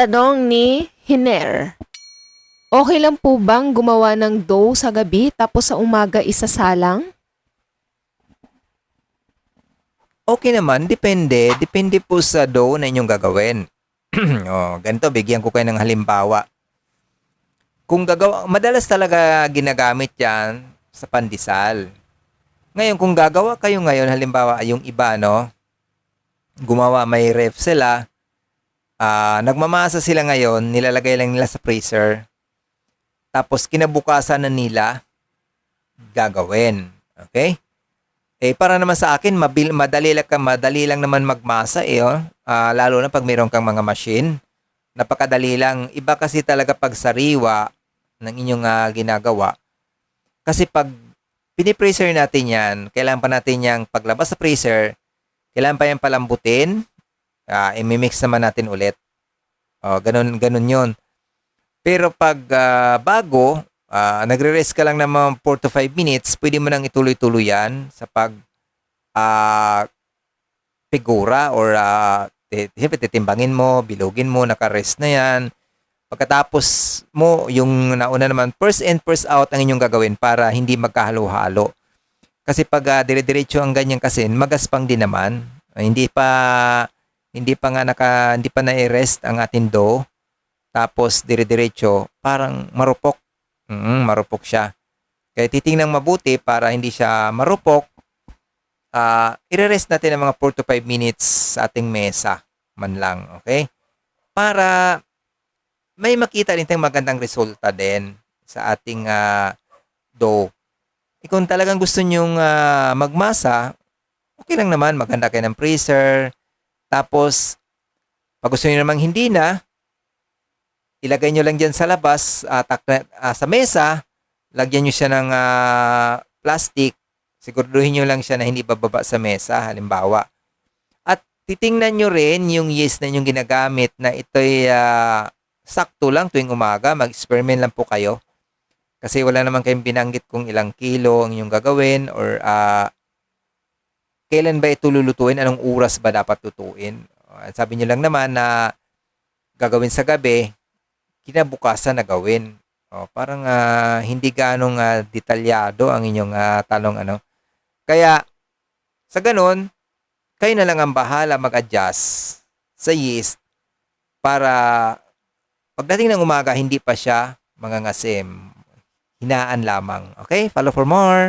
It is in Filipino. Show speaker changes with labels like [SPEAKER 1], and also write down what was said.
[SPEAKER 1] tanong ni Hiner. Okay lang po bang gumawa ng dough sa gabi tapos sa umaga isasalang?
[SPEAKER 2] Okay naman, depende. Depende po sa dough na inyong gagawin. oh, ganito, bigyan ko kayo ng halimbawa. Kung gagawa, madalas talaga ginagamit yan sa pandesal. Ngayon, kung gagawa kayo ngayon, halimbawa, yung iba, no, gumawa, may ref sila, ah, nagmamasa sila ngayon, nilalagay lang nila sa freezer, tapos kinabukasan na nila gagawin. Okay? Eh, para naman sa akin, mabil, madali, lang, madali lang naman magmasa eh. Oh. Ah, lalo na pag mayroon kang mga machine. Napakadali lang. Iba kasi talaga pag sariwa ng inyong ah, ginagawa. Kasi pag pinipreser natin yan, kailangan pa natin yung paglabas sa freezer, kailangan pa yan palambutin, ah, imimix naman natin ulit. Oh, ganun, ganun yun. Pero pag ah, bago, Ah, nagre-rest ka lang ng mga 4 to 5 minutes, pwede mo nang ituloy-tuloy yan sa pag ah figura or uh, siyempre titimbangin mo, bilugin mo, naka-rest na yan. Pagkatapos mo, yung nauna naman, first in, first out ang inyong gagawin para hindi magkahalo-halo. Kasi pag uh, dire-diretso ang ganyan kasi, magaspang din naman. Ah, hindi pa hindi pa nga naka hindi pa na-rest ang ating dough. Tapos dire-diretso, parang marupok Mm, marupok siya. Kaya titingnan mabuti para hindi siya marupok. Ah, i-rest natin ng mga 4 to 5 minutes sa ating mesa man lang, okay? Para may makita rin tayong magandang resulta din sa ating ah, dough. E kung talagang gusto nyong ah, magmasa, okay lang naman, maganda kayo ng freezer. Tapos, pag gusto nyo namang hindi na, ilagay nyo lang dyan sa labas, uh, takna, uh, sa mesa, lagyan nyo siya ng uh, plastic, siguraduhin nyo lang siya na hindi bababa sa mesa, halimbawa. At titingnan nyo rin yung yeast na inyong ginagamit na ito'y uh, sakto lang tuwing umaga, mag-experiment lang po kayo. Kasi wala naman kayong binanggit kung ilang kilo ang inyong gagawin or uh, kailan ba ito lulutuin, anong oras ba dapat lutuin. Sabi nyo lang naman na gagawin sa gabi, kinabukasan na gawin. O, parang uh, hindi ganong uh, detalyado ang inyong uh, talong ano. Kaya sa ganun, kayo na lang ang bahala mag-adjust sa yeast para pagdating ng umaga hindi pa siya mangangasim. Hinaan lamang. Okay? Follow for more.